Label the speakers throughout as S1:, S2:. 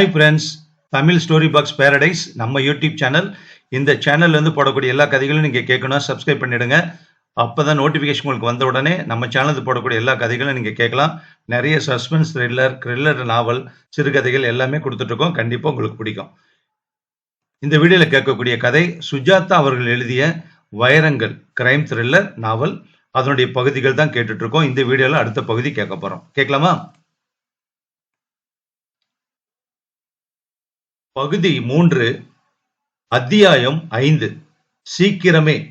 S1: Hi friends Tamil story box paradise நம்ம YouTube channel இந்த சேனல்ல இருந்து போடக்கூடிய எல்லா கதைகளும் நீங்கள் கேட்கணும் சப்ஸ்கிரைப் பண்ணிடுங்க. அப்போ தான் நோட்டிஃபிகேஷன் உங்களுக்கு வந்த உடனே நம்ம சேனலுக்கு போடக்கூடிய எல்லா கதைகளும் நீங்கள் கேட்கலாம். நிறைய சஸ்பென்ஸ் த்ரில்லர் த்ரில்லர் நாவல் சிறுகதைகள் எல்லாமே கொடுத்துட்ருக்கோம் கண்டிப்பாக உங்களுக்கு பிடிக்கும். இந்த வீடியோவில் கேட்கக்கூடிய கதை சுஜாதா அவர்கள் எழுதிய வைரங்கள் கிரைம் த்ரில்லர் நாவல் அதனுடைய பகுதிகள் தான் கேட்டுட்ருக்கோம் இந்த வீடியோவில் அடுத்த பகுதி கேட்க போகிறோம் கேட்கலாமா? பகுதி மூன்று அத்தியாயம் ஐந்து. சீக்கிரமே.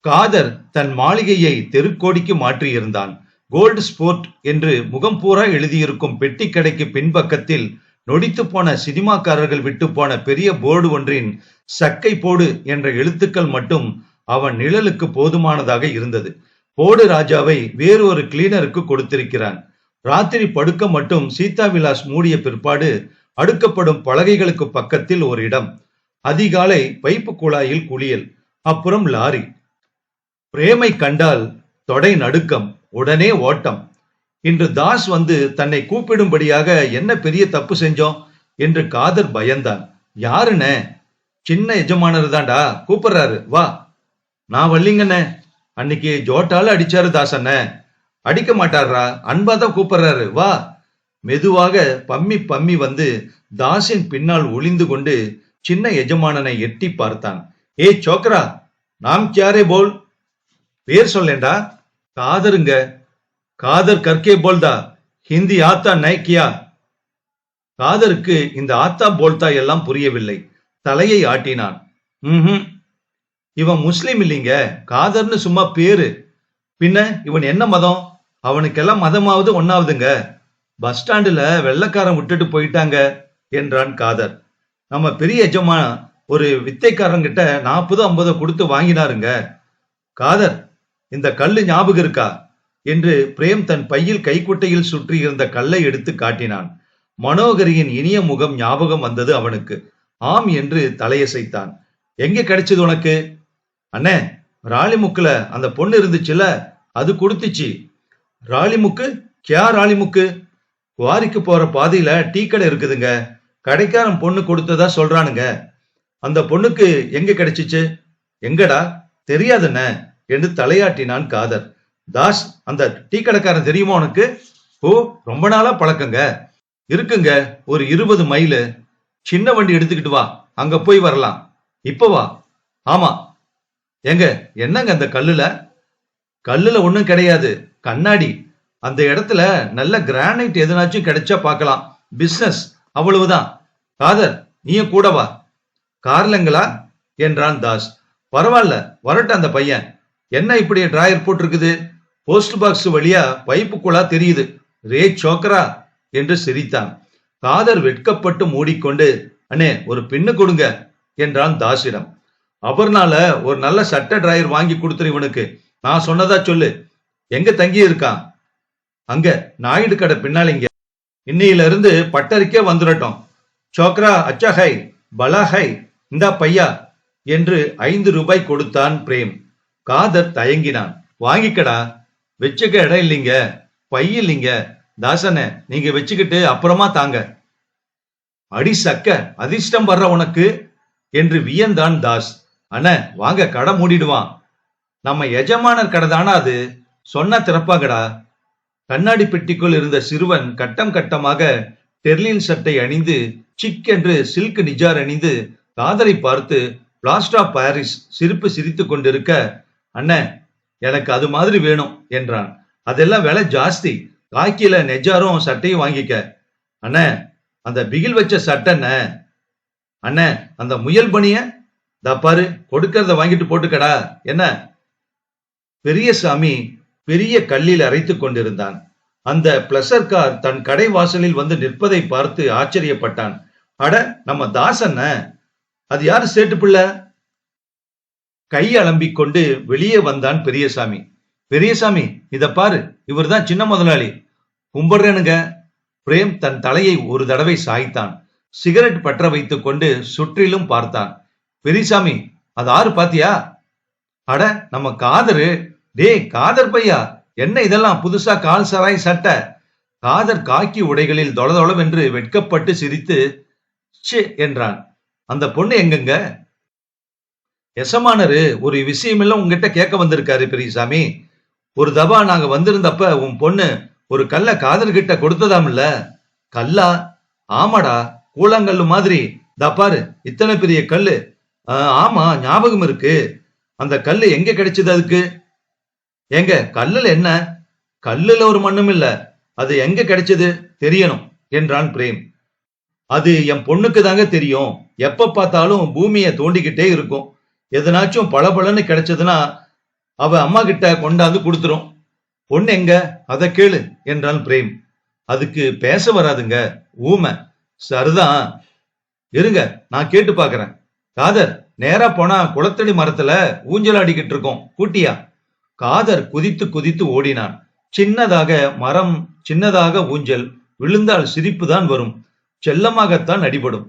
S1: காதர் தன் மாளிகையை தெருக்கோடிக்கு மாற்றியிருந்தான். கோல்டு ஸ்போர்ட் என்று முகம் பூரா எழுதியிருக்கும் பெட்டி கடைக்கு பின்பக்கத்தில் நொடித்து போன சினிமாக்காரர்கள் விட்டு போன பெரிய போர்டு ஒன்றின் சக்கை போடு என்ற எழுத்துக்கள் மட்டும் அவன் நிழலுக்கு போதுமானதாக இருந்தது. போடு ராஜாவை வேறு ஒரு கிளீனருக்கு கொடுத்திருக்கிறான். ராத்திரி படுக்க மட்டும் சீதா விலாஸ் மூடிய பிற்பாடு அடுக்கப்படும் பலகைகளுக்கு பக்கத்தில் ஒரு இடம் அதிகாலை பைப்பு குழாயில் குளியல். அப்புறம் லாரி. பிரேமை கண்டால் தொடை நடுக்கம் உடனே ஓட்டம். இன்று தாஸ் வந்து தன்னை கூப்பிடும்படியாக என்ன பெரிய தப்பு செஞ்சோம்? என்று காதர் பயந்தான். யாருண்ணே சின்ன எஜமானர் தான்டா கூப்பிடுறாரு வா. நான் வல்லிங்கண்ணே அன்னைக்கு ஜோட்டால அடிச்சாரு தாஸ் அண்ணே. அடிக்க மாட்டாரா அன்பா தான் கூப்பிடுறாரு வா. மெதுவாக பம்மி பம்மி வந்து தாஸின் பின்னால் ஒளிந்து கொண்டு சின்ன எஜமானனை எட்டி பார்த்தான். ஏ சோக்ரா நாம் கியாரே போல்? பேர் சொல்லேண்டா? காதருங்க. காதர் கற்கே போல்தா? ஹிந்தி ஆத்தா நைக்கியா? காதருக்கு இந்த ஆத்தா போல்தா எல்லாம் புரியவில்லை. தலையை ஆட்டினான். ம் இவன் முஸ்லீம் இல்லைங்க. காதர்னு சும்மா பேரு. பின்ன இவன் என்ன மதம்? அவனுக்கெல்லாம் மதமாவது ஒன்னாவதுங்க பஸ் ஸ்டாண்டுல வெள்ளக்காரன் விட்டுட்டு போயிட்டாங்க என்றான் காதர். நம்ம பெரிய எஜமான ஒரு வித்தைக்காரங்கிட்ட நாற்பது ஐம்பது கொடுத்து வாங்கினாருங்க. காதர் இந்த கல்லு ஞாபகம் இருக்கா? என்று பிரேம் தன் பையில் கைக்குட்டையில் சுற்றி இருந்த கல்லை எடுத்து காட்டினான். மனோகரியின் இனிய முகம் ஞாபகம் வந்தது அவனுக்கு. ஆம் என்று தலையசைத்தான். எங்க கிடைச்சது உனக்கு? அண்ணே ராளிமுக்குல அந்த பொண்ணு இருந்துச்சுல அது கொடுத்துச்சு. ராளிமுக்கு கியா ராளிமுக்கு குவாரிக்கு போற பாதையில டீ கடை இருக்குதுங்க. கடைக்காரன் பொண்ணு கொடுத்ததா சொல்றானுங்க. அந்த பொண்ணுக்கு எங்க கிடைச்சிச்சு? எங்கடா? தெரியாதுண்ண என்று தலையாட்டினான் காதர். தாஸ் அந்த டீ கடைக்காரன் தெரியுமா உனக்கு? ஓ ரொம்ப நாளா பழக்கங்க. இருக்குங்க ஒரு இருபது மைலு. சின்ன வண்டி எடுத்துக்கிட்டு வா. அங்க போய் வரலாம். இப்ப வா. ஆமா. எங்க என்னங்க அந்த கல்லுல? கல்லுல ஒண்ணும் கிடையாது. கண்ணாடி. அந்த இடத்துல நல்ல கிரானைட் எதுனாச்சும் கிடைச்சா பார்க்கலாம். பிசினஸ் அவ்வளவுதான். காதர் நீயும் கூட வா. கார்லங்களா என்றான் தாஸ். பரவாயில்ல வரட்ட அந்த பையன். என்ன இப்படி டிராயர் போட்டிருக்குது? போஸ்ட் பாக்ஸ் வழியா பைப்புக்குள்ளா தெரியுது. ரே சோக்கரா என்று சிரித்தான். காதர் வெட்கப்பட்டு மூடிக்கொண்டு அண்ணே ஒரு பின்னு கொடுங்க என்றான் தாசிடம். அபர்னால ஒரு நல்ல சட்ட டிராயர் வாங்கி கொடுத்துரு இவனுக்கு. நான் சொன்னதா சொல்லு. எங்க தங்கி இருக்கான் அங்க நாயுடு கடை பின்னாலிங்க இன்னையில இருந்து பட்டறிக்கே வந்துடட்டும் சோக்ரா அச்சா ஹை பலா ஹை இந்தா பையா என்று ஐந்து ரூபாய் கொடுத்தான் பிரேம். காதர் தயங்கினான். வாங்கிக்கடா வச்சுக்க இடம் இல்லைங்க பை இல்லைங்க தாசனே நீங்க வச்சுக்கிட்டு அப்புறமா தாங்க. அடி சக்க அதிர்ஷ்டம் வர்ற உனக்கு என்று வியந்தான் தாஸ். அண்ண வாங்க கடை மூடிடுவான். நம்ம எஜமானர் கடை தானா அது? சொன்னா திறப்பாங்கடா கண்ணாடி பெட்டிக்குள் இருந்த சிறுவன் கட்டம் கட்டமாக டெர்லின் சட்டை அணிந்து சிக் என்று சில்க் நிஜார் அணிந்து காதரை பார்த்து பிளாஸ்டர் ஆஃப் பாரிஸ் சிரிப்பு சிரித்து கொண்டிருக்க அண்ணன் எனக்கு அது மாதிரி வேணும் என்றான். அதெல்லாம் விலை ஜாஸ்தி. காக்கியில நெஜாரும் சட்டையும் வாங்கிக்க. அண்ணே அந்த பிகில் வச்ச சட்டைண்ண அண்ணே அந்த முயல் பணிய பாரு கொடுக்கறத வாங்கிட்டு போட்டுக்கடா. என்ன? பெரியசாமி பெரிய கல்லில் அரைத்துக் கொண்டிருந்தான். அந்த பிளசர் கார் தன் கடை வாசலில் வந்து நிற்பதை பார்த்து ஆச்சரியப்பட்டான். அட நம்ம தாசன்ன அது யாரு சேட்டு பிள்ளை? கை அலம்பிக் கொண்டு வெளியே வந்தான் பெரியசாமி. பெரியசாமி இத பாரு இவர்தான் சின்ன முதலாளி. கும்பிடுறேனுங்க. பிரேம் தன் தலையை ஒரு தடவை சாய்த்தான். சிகரெட் பற்ற வைத்துக் கொண்டு சுற்றிலும் பார்த்தான். பெரியசாமி அது ஆறு பாத்தியா? அட நம்ம காதரு. டேய் காதர் பையா என்ன இதெல்லாம்? புதுசா கால் சராய் சட்டை. காதர் காக்கி உடைகளில் தொளதொளவென்று வெட்கப்பட்டு சிரித்து ச்சே என்றான். அந்த பொண்ணு எங்கங்க? எசமானரு ஒரு விஷயமெல்லாம் உங்ககிட்ட கேட்க வந்திருக்காரு பெரியசாமி. ஒரு தபா நாங்க வந்திருந்தப்ப உன் பொண்ணு ஒரு கல்ல காதர்கிட்ட கொடுத்ததாம்ல கல்லா? ஆமாடா கூழாங்கல்லு மாதிரி. தா பாரு இத்தனை பெரிய கல்லு. ஆமா ஞாபகம் இருக்கு. அந்த கல்லு எங்க கிடைச்சது அதுக்கு? ஏங்க கல்லுல என்ன? கல்லுல ஒரு மண்ணும் இல்ல. அது எங்க கிடைச்சது? தெரியணும் என்றான் பிரேம். அது என் பொண்ணுக்கு தாங்க தெரியும். எப்ப பார்த்தாலும் பூமியை தோண்டிக்கிட்டே இருக்கும். எதனாச்சும் பளபளன்னு கிடைச்சதுன்னா அவ அம்மா கிட்ட கொண்டாந்து கொடுத்துரும். பொண்ணு எங்க? அதை கேளு என்றான் பிரேம். அதுக்கு பேச வராதுங்க ஊமை. சரிதான். இருங்க நான் கேட்டு பாக்குறேன் காதர் நேரா போனா குளத்தடி மரத்துல ஊஞ்சல் அடிக்கிட்டு இருக்கோம். கூட்டியா? காதர் குதித்து குதித்து ஓடினான். சின்னதாக மரம் சின்னதாக ஊஞ்சல் விழுந்தால் சிரிப்பு தான் வரும். செல்லமாகத்தான் அடிபடும்.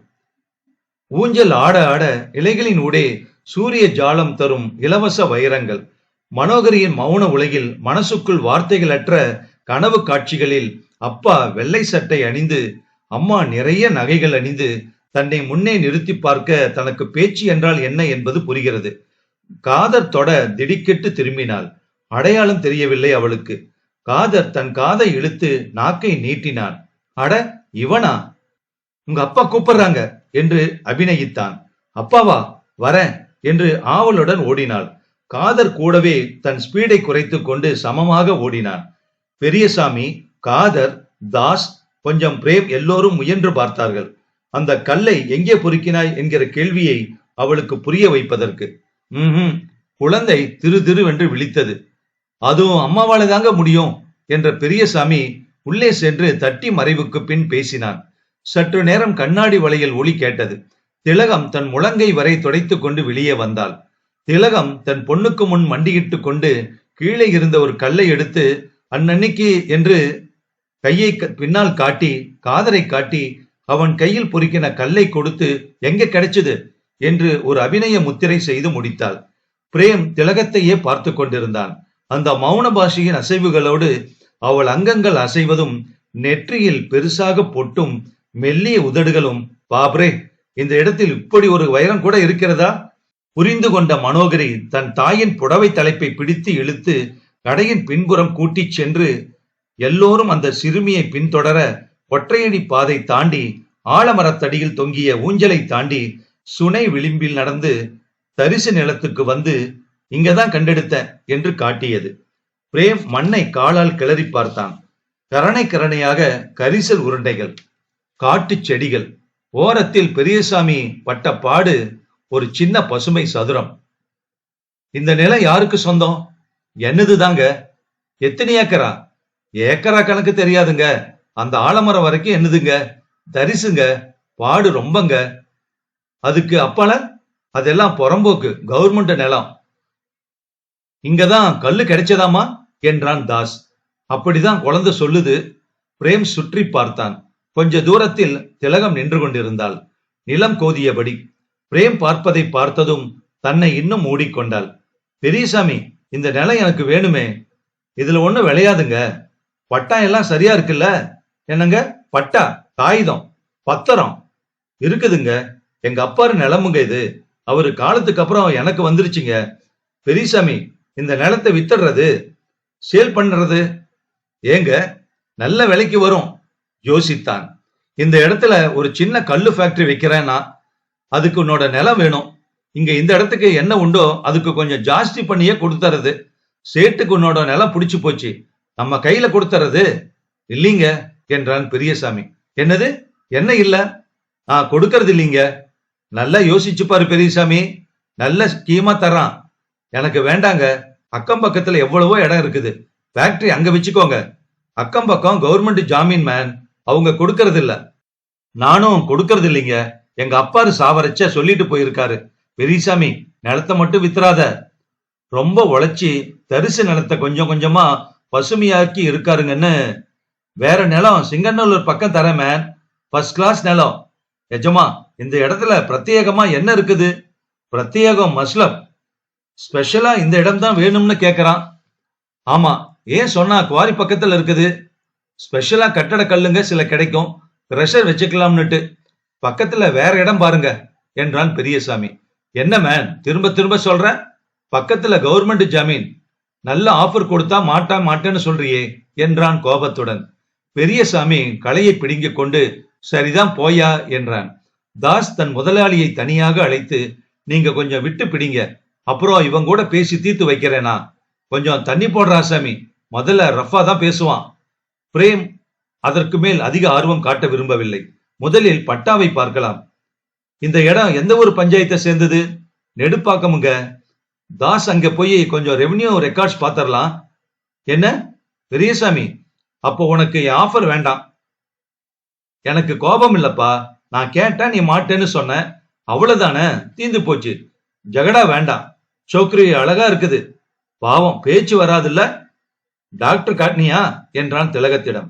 S1: ஊஞ்சல் ஆட ஆட இலைகளின் ஊடே சூரிய ஜாலம் தரும் இலவச வைரங்கள். மனோகரியின் மௌன உலகில் மனசுக்குள் வார்த்தைகளற்ற கனவு காட்சிகளில் அப்பா வெள்ளை சட்டை அணிந்து அம்மா நிறைய நகைகள் அணிந்து தன்னை முன்னே நிறுத்தி பார்க்க தனக்கு பேச்சு என்றால் என்ன என்பது புரிகிறது. காதர் தொட திடுக்கிட்டு திரும்பினாள். அடையாளம் தெரியவில்லை அவளுக்கு. காதர் தன் காதை இழுத்து நாக்கை நீட்டினான். அட இவனா? உங்க அப்பா கூப்பிடுறாங்க என்று அபிநயித்தான். அப்பாவா? வரேன் என்று ஆவலுடன் ஓடினாள். காதர் கூடவே தன் ஸ்பீடை குறைத்துக் கொண்டு சமமாக ஓடினான். பெரியசாமி காதர் தாஸ் கொஞ்சம் பிரேம் எல்லோரும் முயன்று பார்த்தார்கள். அந்த கல்லை எங்கே பொறுக்கினாய் என்கிற கேள்வியை அவளுக்கு புரிய வைப்பதற்கு. ம் குழந்தை திரு திருவென்று விழித்தது. அதுவும் அம்மாவால தாங்க முடியும் என்ற பெரியசாமி உள்ளே சென்று தட்டி மறைவுக்கு பின் பேசினான். சற்று நேரம் கண்ணாடி வலையில் ஒளி கேட்டது. திலகம் தன் முழங்கை வரை துடைத்துக் கொண்டு வெளியே வந்தாள். திலகம் தன் பொண்ணுக்கு முன் மண்டியிட்டு கொண்டு கீழே இருந்த ஒரு கல்லை எடுத்து அன்னன்னைக்கு என்று கையை க- பின்னால் காட்டி காதரை காட்டி அவன் கையில் பொறுக்கின கல்லை கொடுத்து எங்க கிடைச்சது? என்று ஒரு அபிநய முத்திரை செய்து முடித்தாள். பிரேம் திலகத்தையே பார்த்து கொண்டிருந்தான். அந்த மௌன பாஷையின் அசைவுகளோடு அவள் அங்கங்கள் அசைவதும் நெற்றியில் பெருசாக பொட்டும் மெல்லிய உதடுகளும் பாப்ரே இந்த இடத்தில் இப்படி ஒரு வைரம் கூட இருக்கிறதா? புரிந்து கொண்ட மனோகரி தன் தாயின் புடவை தலைப்பை பிடித்து இழுத்து கடையின் பின்புறம் கூட்டிச் சென்று எல்லோரும் அந்த சிறுமியை பின்தொடர ஒற்றையடி பாதை தாண்டி ஆலமரத்தடியில் தொங்கிய ஊஞ்சலை தாண்டி சுனை விளிம்பில் நடந்து தரிசு நிலத்துக்கு வந்து இங்கதான் கண்டெடுத்தேன் என்று காட்டியது. பிரேம் மண்ணை காலால் கிளறி பார்த்தான். கரணை கரணையாக கரிசல் உருண்டைகள் காட்டுச் செடிகள் ஓரத்தில் பெரியசாமி பட்ட பாடு ஒரு சின்ன பசுமை சதுரம். இந்த நிலம் யாருக்கு சொந்தம்? என்னது தாங்க எத்தனை ஏக்கரா? ஏக்கரா கணக்கு தெரியாதுங்க. அந்த ஆலமரம் வரைக்கும் என்னதுங்க? தரிசுங்க. பாடு ரொம்பங்க. அதுக்கு அப்பால அதெல்லாம் புறம்போக்கு கவர்மெண்ட் நிலம். இங்கதான் கல்லு கிடைச்சதாமா? என்றான் தாஸ். அப்படிதான் குழந்தை சொல்லுது. பிரேம் சுற்றி பார்த்தான். கொஞ்ச தூரத்தில் திலகம் நின்று கொண்டிருந்தாள். நிலம் கோதியபடி. பிரேம் பார்ப்பதை பார்த்ததும் தன்னை இன்னும் மூடிக்கொண்டாள். பெரியசாமி இந்த நிலம் எனக்கு வேணுமே. இதுல ஒண்ணு விளையாதுங்க. பட்டா எல்லாம் சரியா இருக்குல்ல? என்னங்க? பட்டா காகிதம் பத்திரம் இருக்குதுங்க. எங்க அப்பாரு நிலமுங்க இது. அவரு காலத்துக்கு அப்புறம் எனக்கு வந்துருச்சுங்க. பெரியசாமி இந்த நிலத்தை வித்துடுறது சேல் பண்றது ஏங்க நல்ல விலைக்கு வரும் யோசித்தான். இந்த இடத்துல ஒரு சின்ன கல்லு ஃபேக்டரி வைக்கிறேன்னா அதுக்கு உன்னோட நிலம் வேணும். இங்க இந்த இடத்துக்கு என்ன உண்டோ அதுக்கு கொஞ்சம் ஜாஸ்தி பண்ணியே கொடுத்துறது. சேட்டுக்கு உன்னோட நிலம் பிடிச்சு போச்சு. நம்ம கையில கொடுத்துறது. இல்லைங்க என்றான் பெரியசாமி. என்னது? என்ன இல்ல? ஆ கொடுக்கறது இல்லைங்க. நல்லா யோசிச்சுப்பாரு பெரியசாமி. நல்ல ஸ்கீமா தர்றான். எனக்கு வேண்டாங்க. அக்கம் பக்கத்துல எவ்வளவோ இடம் இருக்குது. ஃபேக்டரி அங்க வச்சுக்கோங்க. அக்கம் பக்கம் கவர்மெண்ட் ஜாமீன் மேன் அவங்க கொடுக்கறது இல்ல நானும் கொடுக்கறது இல்லைங்க எங்க அப்பாரு சாவரச்ச சொல்லிட்டு போயிருக்காரு. பெரியசாமி நிலத்தை மட்டும் வித்துறாத. ரொம்ப உழைச்சி தரிசு நிலத்தை கொஞ்சம் கொஞ்சமா பசுமையாக்கி இருக்காருங்கன்னு. வேற நிலம் சிங்கநல்லூர் பக்கம் தரேன் மேன் ஃபர்ஸ்ட் கிளாஸ் நிலம். எஜமா இந்த இடத்துல பிரத்யேகமா என்ன இருக்குது? பிரத்யேகம் மஸ்லப். ஸ்பெஷலா இந்த இடம் தான் வேணும்னு கேக்குறான். ஆமா ஏன் சொன்னா குவாரி பக்கத்துல இருக்குது? ஸ்பெஷலா கட்டட கல்லுங்க சில கிடைக்கும். ப்ரெஷர் வச்சுக்கலாம்னுட்டு. பக்கத்துல வேற இடம் பாருங்க என்றான் பெரியசாமி. என்ன மேன் திரும்ப திரும்ப சொல்ற? பக்கத்துல கவர்மெண்ட் ஜமீன். நல்ல ஆஃபர் கொடுத்தா மாட்டா மாட்டேன்னு சொல்றியே என்றான் கோபத்துடன். பெரியசாமி கலையை பிடுங்கிக் கொண்டு சரிதான் போயா என்றான். தாஸ் தன் முதலாளியை தனியாக அழைத்து நீங்க கொஞ்சம் விட்டு பிடிங்க. அப்புறம் இவன் கூட பேசி தீர்த்து வைக்கிறேனா? கொஞ்சம் தண்ணி போடுறா சாமி. முதல்ல ரஃபா தான் பேசுவான். பிரேம் அதற்கு மேல் அதிக ஆர்வம் காட்ட விரும்பவில்லை. முதலில் பட்டாவை பார்க்கலாம். இந்த இடம் எந்த ஒரு பஞ்சாயத்தை சேர்ந்தது? நெடுப்பாக்கமுங்க. தாஸ் அங்க போய் கொஞ்சம் ரெவென்யூ ரெக்கார்ட்ஸ் பாத்திரலாம் என்ன? பெரியசாமி அப்போ உனக்கு என் ஆஃபர் வேண்டாம். எனக்கு கோபம் இல்லப்பா நான் கேட்டா நீ மாட்டேன்னு சொன்ன. அவ்வளவுதானே? தீந்து போச்சு. ஜகடா வேண்டாம். சோக்ரி அழகா இருக்குது. பாவம் பேச்சு வராதுல்ல? டாக்டர் காட்டினியா என்றான் திலகத்திடம்.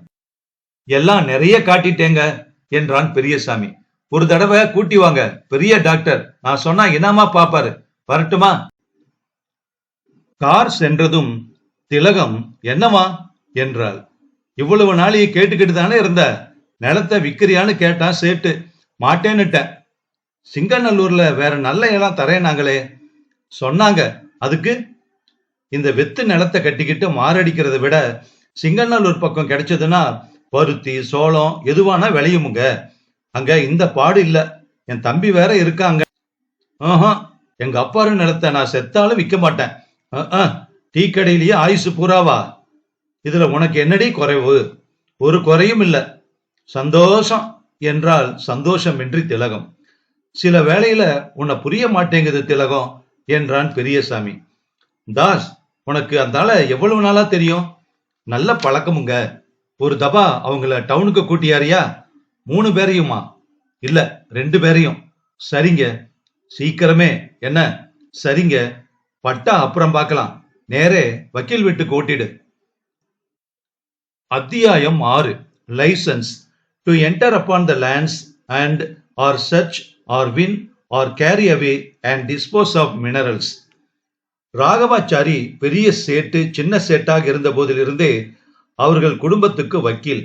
S1: எல்லாம் நிறைய காட்டிட்டேங்க என்றான் பெரியசாமி. ஒரு தடவை கூட்டி வாங்க. பெரிய டாக்டர். நான் சொன்னா இனாமா பாப்பாரு. வரட்டுமா? கார் சென்றதும் திலகம் என்னவா? என்றாள். இவ்வளவு நாளைக்கு கேட்டுக்கிட்டு தானே இருந்த? நிலத்தை விக்கிறியான்னு கேட்டான் சேட்டு. மாட்டேன்னுட்டேன் சிங்கநல்லூர்ல வேற நல்ல இடம் தரேனாங்களே. சொன்னாங்க. அதுக்கு? இந்த வெத்து நிலத்தை கட்டிக்கிட்டு மாரடிக்கிறத விட சிங்கநல்லூர் பக்கம் கிடைச்சதுன்னா பருத்தி சோளம் எதுவானா விளையுமுங்க. அங்க இந்த பாடு இல்ல. என் தம்பி வேற இருக்காங்க. ஆஹா எங்க அப்பாரு நிலத்தை நான் செத்தாலும் விற்க மாட்டேன். டீ கடையிலேயே ஆயுசு பூராவா? இதுல உனக்கு என்னடி குறைவு? ஒரு குறையும் இல்லை. சந்தோஷம் என்றால் சந்தோஷமின்றி திலகம். சில வேளையில உன்னை புரிய மாட்டேங்குது திலகம் என்றான் பெரியசாமி. தாஸ் உனக்கு அந்தால எவ்வளவு நாளா தெரியும்? நல்ல பழக்கமுங்க. ஒரு தபா அவங்கள டவுனுக்கு கூட்டியாரியா? மூணு பேரையுமா? இல்ல ரெண்டு பேரையும். சரிங்க. சீக்கிரமே. என்ன? சரிங்க. பட்டா அப்புறம் பார்க்கலாம் நேரே வக்கீல் வீட்டுக்கு ஓட்டிடு. அத்தியாயம் ஆறு. Licence. To enter upon the lands and or search or win or carry away and dispose of minerals Raghavachari பெரிய சேட்டு சின்ன சேட்டாக இருந்த போதிலிருந்தே அவர்கள் குடும்பத்துக்கு வக்கீல்.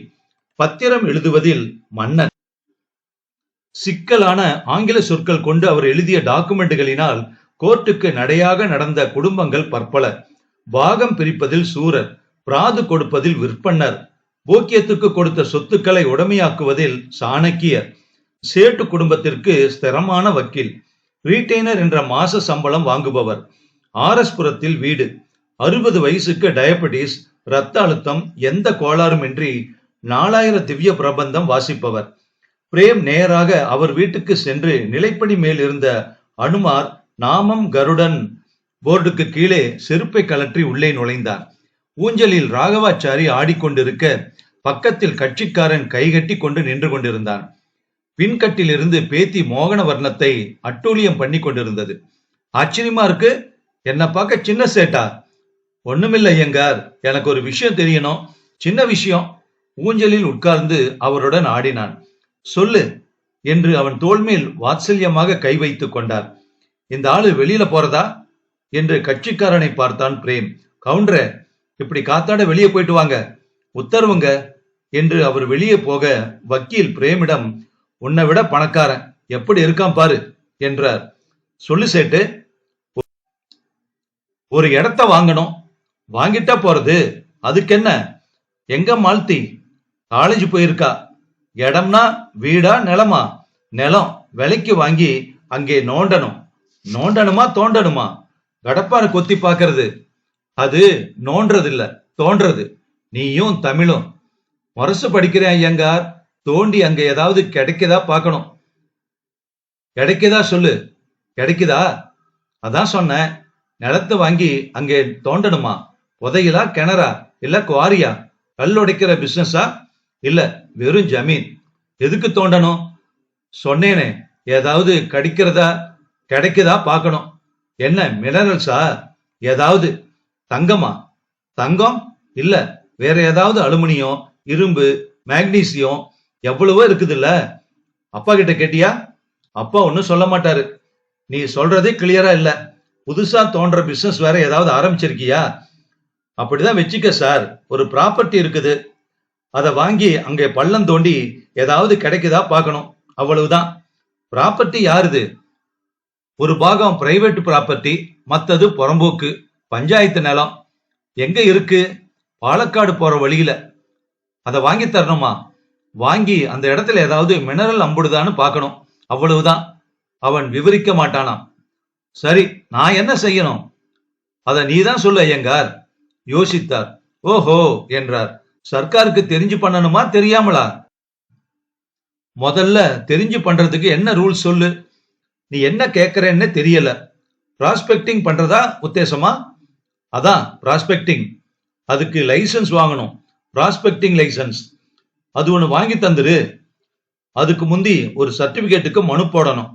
S1: பத்திரம் எழுதுவதில் மன்னன். சிக்கலான ஆங்கில சொற்கள் கொண்டு அவர் எழுதிய டாக்குமெண்ட்டுகளினால் கோர்ட்டுக்கு நடையாக நடந்த குடும்பங்கள் பற்பல. பாகம் பிரிப்பதில் சூரர் பிராது கொடுப்பதில் விற்பன்னர். ஓக்கியத்துக்கு கொடுத்த சொத்துக்களை உடமையாக்குவதில் சாணக்கியர் சேட்டு குடும்பத்திற்கு ஸ்திரமான வக்கீல் ரீட்டைனர் என்ற மாச சம்பளம் வாங்குபவர். ஆரஸ்புரத்தில் வீடு. அறுபது வயசுக்கு டயபெட்டிஸ் இரத்த அழுத்தம் எந்த கோளாறுமின்றி நாலாயிர நாலாயிரம் திவ்ய பிரபந்தம் வாசிப்பவர். பிரேம் நேராக அவர் வீட்டுக்கு சென்று நிலைப்படி மேல் இருந்த அனுமார் நாமம் கருடன் போர்டுக்கு கீழே செருப்பை கலற்றி உள்ளே நுழைந்தார். ஊஞ்சலில் ராகவாச்சாரி ஆடிக்கொண்டிருக்க பக்கத்தில் கட்சிக்காரன் கைகட்டி கொண்டு நின்று கொண்டிருந்தான். பின்கட்டிலிருந்து பேத்தி மோகன வர்ணத்தை அட்டூழியம் பண்ணி கொண்டிருந்தது. ஆச்சரியமா இருக்கு. என்ன பார்க்க சின்ன சேட்டா. ஒண்ணுமில்லை ஐயங்கார் எனக்கு ஒரு விஷயம் தெரியணும். சின்ன விஷயம். ஊஞ்சலில் உட்கார்ந்து அவருடன் ஆடினான். சொல்லு என்று அவன் தோல்மேல் வாத்சல்யமாக கை வைத்துக் கொண்டார். இந்த ஆளு வெளியில போறதா? என்று கட்சிக்காரனை பார்த்தான் பிரேம். கவுண்டரே இப்படி காத்தாட வெளியே போயிட்டு வாங்க. உத்தரவுங்க என்று அவர் வெளியே போக வக்கீல் பிரேமிடம் உன்னை விட பணக்காரன் எப்படி இருக்கான் பாரு என்றார். சொல்லு சேட்டு ஒரு இடத்த வாங்கணும். வாங்கிட்டா போறது. அதுக்கென்ன? எங்க மால்தி? காலேஜ் போயிருக்கா. இடம்னா வீடா நிலமா? நிலம் விலைக்கு வாங்கி அங்கே நோண்டணும். நோண்டணுமா தோண்டணுமா? கடப்பார கொத்தி பாக்குறது அது நோன்றது இல்ல தோன்றது. நீயும் தமிழும். முரசு படிக்கிறேன் ஐயங்கார் தோண்டி அங்க ஏதாவது கிடைக்குதா பார்க்கணும். கிடைக்குதா சொல்லு. கிடைக்குதா? அதான் சொன்னேன். நிலத்தை வாங்கி அங்கே தோண்டணுமா? புதையலா கிணறா? இல்ல குவாரியா? கல் உடைக்கிற பிசினஸா இல்ல வெறும் ஜமீன். எதுக்கு தோண்டணும்? சொன்னேனே. ஏதாவது கடிக்கிறதா? கிடைக்குதா பார்க்கணும். என்ன மினரல்ஸா ஏதாவது. தங்கமா? தங்கம்? இல்லை வேற ஏதாவது அலுமினியம் இரும்பு மேக்னீசியம் எவ்வளவோ இருக்குதுல்ல? அப்பா கிட்ட கேட்டியா? அப்பா ஒன்னும் சொல்ல மாட்டாரு. நீ சொல்றதே கிளியரா இல்ல. புதுசா தோன்ற பிசினஸ் வேற ஏதாவது ஆரம்பிச்சிருக்கியா? அப்படிதான் வச்சுக்க சார் ஒரு ப்ராப்பர்ட்டி இருக்குது. அதை வாங்கி அங்கே பள்ளம் தோண்டி ஏதாவது கிடைக்குதா பார்க்கணும். அவ்வளவுதான். ப்ராப்பர்ட்டி யாருது? ஒரு பாகம் பிரைவேட் ப்ராப்பர்ட்டி மத்தது புறம்போக்கு பஞ்சாயத்து நிலம். எங்க இருக்கு? பாலக்காடு போற வழியில. அதை வாங்கி தரணுமா? வாங்கி அந்த இடத்துல ஏதாவது மினரல் அம்புடுதான்னு பார்க்கணும் அவ்வளவுதான். அவன் விவரிக்க மாட்டானாம். சரி நான் என்ன செய்யணும்? அத நீதான் சொல்லு ஐயங்கார். யோசித்தார். ஓஹோ என்றார். சர்க்காருக்கு தெரிஞ்சு பண்ணணுமா தெரியாமலா? முதல்ல தெரிஞ்சு பண்றதுக்கு என்ன ரூல் சொல்லு? நீ என்ன கேட்கறேன்னு தெரியல. ப்ராஸ்பெக்டிங் பண்றதா உத்தேசமா? அதான் ப்ராஸ்பெக்டிங். அதுக்கு லைசன்ஸ் வாங்கணும். ப்ராஸ்பெக்டிங் லைசன்ஸ் அது ஒன்று வாங்கி தந்துரு. அதுக்கு முந்தி ஒரு சர்டிபிகேட்டுக்கு மனு போடணும்.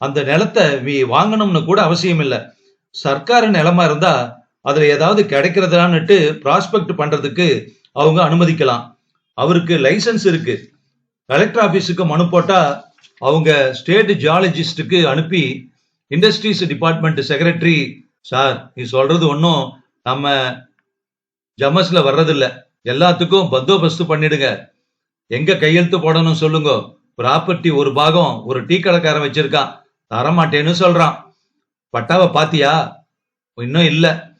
S1: அந்த நிலத்தை நீ வாங்கணும்னு கூட அவசியம் இல்லை. சர்க்கார் நிலமா இருந்தா அதுல ஏதாவது கிடைக்கிறதான்னுட்டு ப்ராஸ்பெக்ட் பண்றதுக்கு அவங்க அனுமதிக்கலாம். அவருக்கு லைசன்ஸ் இருக்கு. கலெக்டர் ஆஃபீஸுக்கு மனு போட்டா அவங்க ஸ்டேட் ஜியாலஜிஸ்டுக்கு அனுப்பி இண்டஸ்ட்ரீஸ் டிபார்ட்மெண்ட் செக்ரட்டரி சார் நீ சொல்றது ஒன்றும் நம்ம ஜமஸ்ல வர்றதில்ல. எல்லாத்துக்கும் பந்தோபஸ்து பண்ணிடுங்க. எங்க கையெழுத்து போடணும் சொல்லுங்க. ப்ராப்பர்ட்டி ஒரு பாகம் ஒரு டீ கடைக்காரன் வச்சிருக்கான். தரமாட்டேன்னு சொல்றான். பட்டாவை பாத்தியா? இன்னும் இல்ல.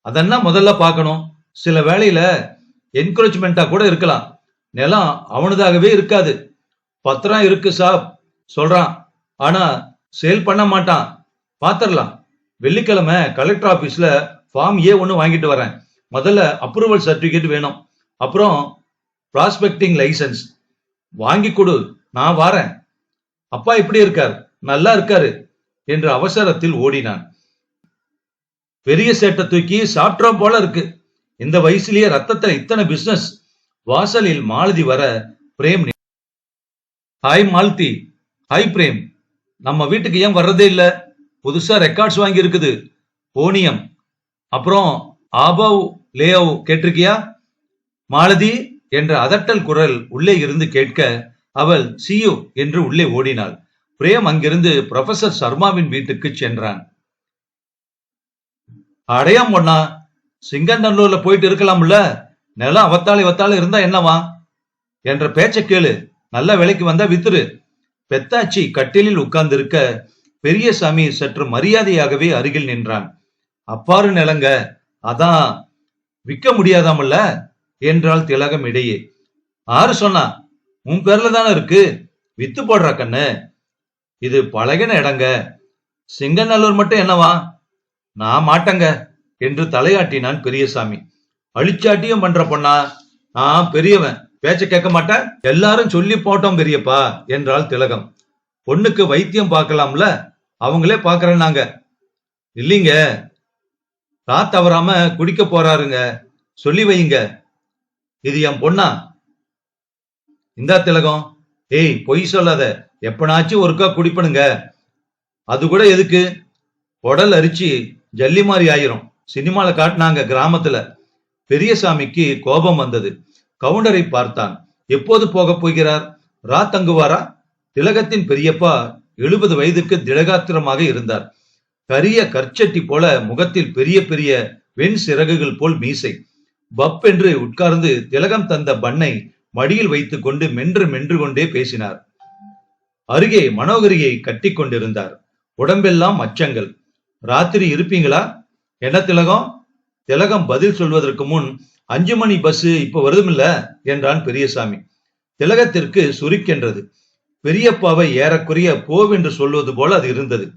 S1: அதெல்லாம் முதல்ல பார்க்கணும்? சில வேளையில என்கரேஜ்மெண்டா கூட இருக்கலாம். நிலம் அவனதாகவே இருக்காது. பத்திரம் இருக்கு சாப் சொல்றான். ஆனா சேல் பண்ண மாட்டான். பாத்திரலாம். வெள்ளிக்கிழமை கலெக்டர் ஆபீஸ்ல ஃபார்ம் ஏ ஒன்று வாங்கிட்டு வரேன். முதல்ல அப்ரூவல் சர்டிபிகேட் வேணும். அப்புறம் ப்ராஸ்பெக்டிங் லைசன்ஸ் வாங்கி கொடு நான் வாரேன். அப்பா இப்படி இருக்கார். நல்லா இருக்காரு என்று அவசரத்தில் ஓடினான். பெரிய சேட்டை தூக்கி சாப்பிட்றோம் போல இருக்கு. இந்த வயசுலயே ரத்தத்துல இத்தனை பிசினஸ் வாசலில் மாலதி வர பிரேம் ஹாய் மாலதி. ஹாய் பிரேம். நம்ம வீட்டுக்கு ஏன் வர்றதே இல்ல? புதுசா ரெக்கார்ட்ஸ் வாங்கி இருக்குது போனியம். அப்புறம் ஆபவ் லேயோ கேட்டிருக்கியா? மாலதி என்ற அதட்டல் குரல் உள்ளே இருந்து கேட்க அவள் சியு என்று உள்ளே ஓடினாள். பிரேம் அங்கிருந்து ப்ரொஃபசர் சர்மாவின் வீட்டுக்கு சென்றான். அடையாம் பொண்ணா சிங்கநல்லூர்ல போயிட்டு இருக்கலாம்ல? நிலம் அவத்தாள் இவத்தாள் இருந்தா என்னவா என்ற பேச்ச கேளு. நல்ல விலைக்கு வந்தா வித்துரு. பெத்தாச்சி கட்டிலில் உட்கார்ந்திருக்க பெரியசாமி சற்று மரியாதையாகவே அருகில் நின்றான். அப்பாறு நிலங்க அதான் விற்க முடியாதாமல்ல? என்றாள் திலகம் இடையே. ஆறு சொன்னா உன் பேர்ல தானே இருக்கு? வித்து போடுற கண்ணு. இது பழகின இடங்க. சிங்கநல்லூர் மட்டும் என்னவா? நான் மாட்டேங்க என்று தலையாட்டினான் பெரியசாமி. அழிச்சாட்டியும் பண்ற பொண்ணா? நான் பெரியவன். பேச்ச கேட்க மாட்டேன்? எல்லாரும் சொல்லி போட்டோம் பெரியப்பா என்றாள் திலகம். பொண்ணுக்கு வைத்தியம் பார்க்கலாம்ல? அவங்களே பாக்குறேன்னாங்க இல்லீங்க. ரா தவறாம குடிக்க போறாருங்க. சொல்லி வையுங்க. இது என் பொண்ணா. இந்தா திலகம். ஏய் பொய் சொல்லாத. எப்பனாச்சும் ஒருக்கா குடிப்பணுங்க. அது கூட எதுக்கு? உடல் அரிச்சு ஜல்லி மாதிரி ஆயிரும். சினிமால காட்டினாங்க கிராமத்துல. பெரியசாமிக்கு கோபம் வந்தது. கவுண்டரை பார்த்தான். எப்போது போக போகிறார்? ரா தங்குவாரா? திலகத்தின் பெரியப்பா எழுபது வயதுக்கு திடகாத்திரமாக இருந்தார். கரிய கற்சட்டி போல முகத்தில் பெரிய பெரிய வெண் சிறகுகள் போல் மீசை. பப் என்று உட்கார்ந்து திலகம் தந்த பண்ணை மடியில் வைத்துக் கொண்டு மென்று மென்று கொண்டே பேசினார். அருகே மனோகரியை கட்டி கொண்டிருந்தார். உடம்பெல்லாம் அச்சங்கள். ராத்திரி இருப்பீங்களா? என்ன திலகம்? திலகம் பதில் சொல்வதற்கு முன் அஞ்சு மணி பஸ் இப்ப வருதுமில்ல என்றான் பெரியசாமி. திலகத்திற்கு சுருக்கென்றது. பெரியப்பாவை ஏறக்குறைய போவென்று சொல்வது போல அது இருந்தது.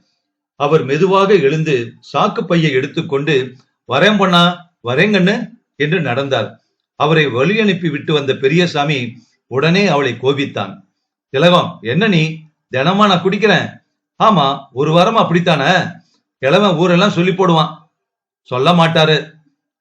S1: அவர் மெதுவாக எழுந்து சாக்கு பையை எடுத்துக்கொண்டு வரேன் பண்ணா வரேங்கண்ணு என்று நடந்தார். அவரை வழி அனுப்பி விட்டு வந்த பெரியசாமி உடனே அவளை கோபித்தான். திலகம் என்ன நீ? தினமா நான் குடிக்கிறேன். ஆமா ஒரு வாரமா அப்படித்தானே? இளவன் ஊரெல்லாம் சொல்லி போடுவான். சொல்ல மாட்டாரு.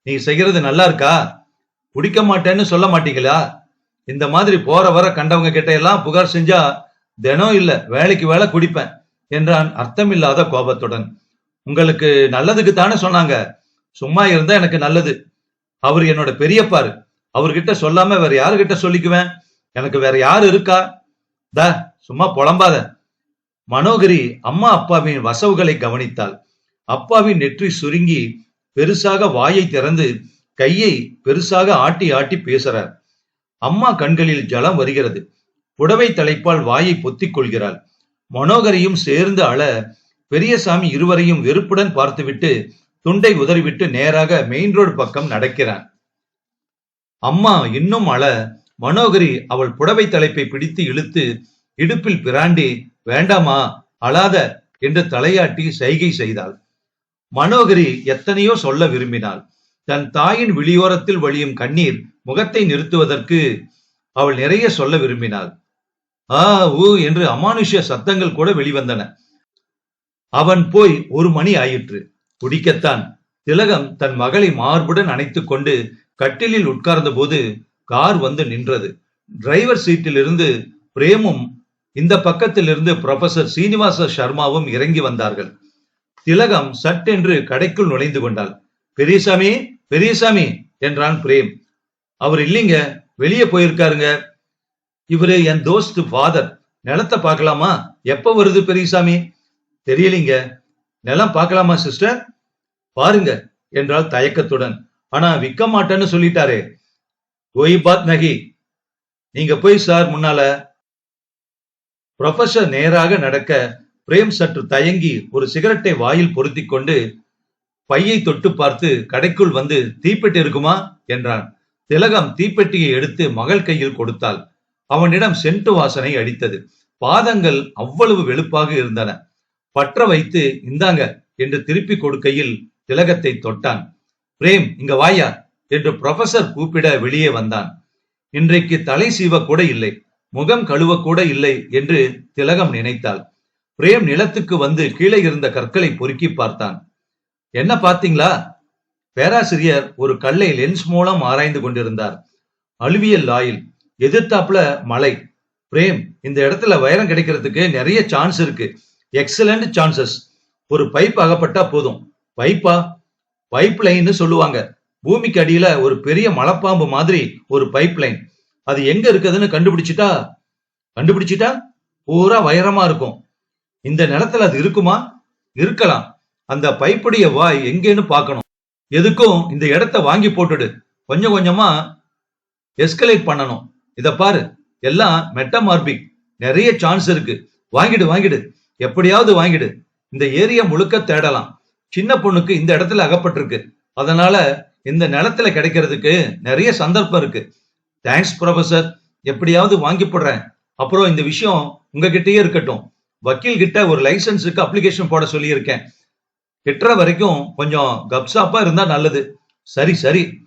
S1: நீ செய்யறது நல்லா இருக்கா? குடிக்க மாட்டேன்னு சொல்ல மாட்டீங்களா? இந்த மாதிரி போற வர கண்டவங்க கிட்ட எல்லாம் புகார் செஞ்சா தினம் இல்ல வேலைக்கு வேலை குடிப்பேன். என்றான் அர்த்தமில்லாத கோபத்துடன். உங்களுக்கு நல்லதுக்கு தானே சொன்னாங்க. சும்மா இருந்தா எனக்கு நல்லது. அவர் என்னோட பெரியப்பாரு. அவர்கிட்ட சொல்லாம வேற யாருகிட்ட சொல்லிக்குவேன்? எனக்கு வேற யாரு இருக்கா? த சும்மா புலம்பாத. மனோகரி அம்மா அப்பாவின் வசவுகளை கவனித்தாள். அப்பாவின் நெற்றி சுருங்கி பெருசாக வாயை திறந்து கையை பெருசாக ஆட்டி ஆட்டி பேசுறார். அம்மா கண்களில் ஜலம் வருகிறது. புடவை தலைப்பால் வாயை பொத்திக் கொள்கிறாள். மனோகரியும் சேர்ந்து அழ பெரியசாமி இருவரையும் வெறுப்புடன் பார்த்துவிட்டு துண்டை உதறிவிட்டு நேராக மெயின் ரோடு பக்கம் நடக்கிறான். அம்மா இன்னும் அழ மனோகரி அவள் புடவை தலைப்பை பிடித்து இழுத்து இடுப்பில் பிராண்டி வேண்டாமா அழாத என்று தலையாட்டி சைகை செய்தாள். மனோகரி எத்தனையோ சொல்ல விரும்பினாள். தன் தாயின் விழியோரத்தில் வழியும் கண்ணீர் முகத்தை நிறுத்துவதற்கு அவள் நிறைய சொல்ல விரும்பினாள். ஆ ஊ என்று அமானுஷ்ய சத்தங்கள் கூட வெளிவந்தன. அவன் போய் ஒரு மணி ஆயிற்று. குடிக்கத்தான். திலகம் தன் மகளை மார்புடன் அணைத்துக் கொண்டு கட்டிலில் உட்கார்ந்த போது கார் வந்து நின்றது. டிரைவர் சீட்டில் இருந்து பிரேமும் இந்த பக்கத்திலிருந்து புரொஃபசர் ப்ரொஃபசர் சீனிவாச சர்மாவும் இறங்கி வந்தார்கள். திலகம் சட்டென்று கடைக்குள் நுழைந்து கொண்டாள். பெரியசாமி பெரியசாமி என்றான் பிரேம். அவர் இல்லைங்க வெளியே போயிருக்காருங்க. இவரு என் தோஸ்து ஃபாதர். நிலத்தை பார்க்கலாமா? எப்ப வருது பெரியசாமி? தெரியலீங்க. நிலம் பார்க்கலாமா சிஸ்டர்? பாருங்க என்றாள் தயக்கத்துடன். ஆனா விற்க மாட்டேன்னு சொல்லிட்டாரே. கோய் பாத் நகி. நீங்க போய் சார் முன்னால. ப்ரொஃபஸர் நேராக நடக்க பிரேம் சற்று தயங்கி ஒரு சிகரெட்டை வாயில் பொருத்தி கொண்டு பையை தொட்டு பார்த்து கடைக்குள் வந்து தீப்பெட்டி இருக்குமா? என்றான். திலகம் தீப்பெட்டியை எடுத்து மகள் கையில் கொடுத்தாள். அவனிடம் சென்ட்டு வாசனை அடித்தது. பாதங்கள் அவ்வளவு வெளுப்பாக இருந்தன. பற்ற வைத்து இந்தாங்க என்று திருப்பி கொடுக்கையில் திலகத்தை தொட்டான். பிரேம் இங்க வாயா என்று ப்ரொஃபசர் கூப்பிட வெளியே வந்தான். இன்றைக்கு தலை சீவ கூட இல்லை முகம் கழுவ கூட இல்லை என்று திலகம் நினைத்தாள். பிரேம் நிலத்துக்கு வந்து கீழே இருந்த கற்களை பொறுக்கி பார்த்தான். என்ன பார்த்தீங்களா? பேராசிரியர் ஒரு கல்லை லென்ஸ் மூலம் ஆராய்ந்து கொண்டிருந்தார். அழுவியல் லாயில் எதிர்த்தாப்புல மலை பிரேம் இந்த இடத்துல வைரம் கிடைக்கிறதுக்கு நிறைய சான்ஸ் இருக்கு. எக்ஸலண்ட் சான்சஸ் ஒரு பைப் அகப்பட்டா போதும். பைப்பா பைப் லைன்னு சொல்லுவாங்க. பூமிக்கு அடியில ஒரு பெரிய மலைப்பாம்பு மாதிரி ஒரு பைப் லைன் அது எங்க இருக்குதுன்னு கண்டுபிடிச்சிட்டா? கண்டுபிடிச்சிட்டா? பூரா வைரமா இருக்கும். இந்த நிலத்துல அது இருக்குமா? இருக்கலாம். அந்த பைப்புடைய வாய் எங்கேன்னு பார்க்கணும். எதுக்கும் இந்த இடத்த வாங்கி போட்டுடு. கொஞ்சம் கொஞ்சமா எஸ்கலேட் பண்ணணும். இத பாரு. எல்லாம் மெட்டமார்பிக் நிறைய சான்ஸ் இருக்கு. வாங்கிடு வாங்கிடு. எப்படியாவது வாங்கிடு. இந்த ஏரியா முழுக்க தேடலாம். சின்ன பொண்ணுக்கு இந்த இடத்துல அகப்பட்டிருக்கு. அதனால இந்த நிலத்துல கிடைக்கிறதுக்கு நிறைய சந்தர்ப்பம் இருக்கு. தேங்க்ஸ் ப்ரொஃபசர் எப்படியாவது வாங்கி போடுறேன். அப்புறம் இந்த விஷயம் உங்ககிட்டயே இருக்கட்டும். வக்கீல் கிட்ட ஒரு லைசன்ஸுக்கு அப்ளிகேஷன் போட சொல்லியிருக்கேன். கிட்டுற வரைக்கும் கொஞ்சம் கப்சாப்பா இருந்தா நல்லது. சரி சரி.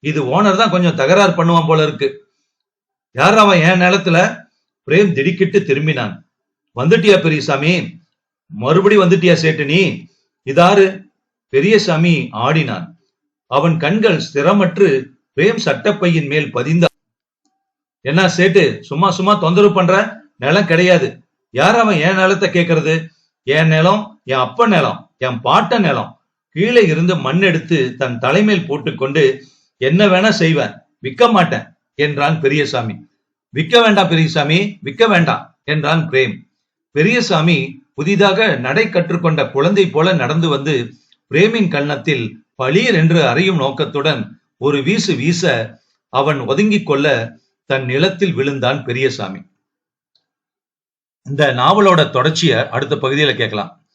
S1: இது ஓனர் தான் கொஞ்சம் தகராறு பண்ணுவான் போல இருக்கு. யார் அவன் என் நிலத்துல? பிரேம் திடுக்கிட்டு திரும்பினான். வந்துட்டியா பெரியசாமி? மறுபடி வந்துட்டியா சேட்டு நீ? இதாரு. பெரியசாமி ஆடினான். அவன் கண்கள் ஸ்திரமற்று பிரேம் சட்டப்பையின் மேல் பதிந்தான் என்ன சேட்டு சும்மா சும்மா தொந்தரவு பண்ற? நிலம் கிடையாது. யார் அவன் என் நிலத்தை கேக்குறது? என் நிலம் என் அப்ப நிலம் என் பாட்ட நிலம். கீழே இருந்து மண் எடுத்து தன் தலைமேல் போட்டுக்கொண்டு என்ன வேணா செய்வேன் விற்க மாட்டேன் என்றான் பெரியசாமி. விற்க வேண்டாம் பெரியசாமி விற்க வேண்டாம் என்றான் பிரேம். பெரியசாமி புதிதாக நடை கற்றுக்கொண்ட குழந்தை போல நடந்து வந்து பிரேமின் கன்னத்தில் பளீர் என்று அறியும் நோக்கத்துடன் ஒரு வீசு வீச அவன் ஒதுங்கிக் கொள்ள தன் நிலத்தில் விழுந்தான் பெரியசாமி. இந்த நாவலோட தொடர்ச்சியை அடுத்த பகுதியில கேட்கலாம்.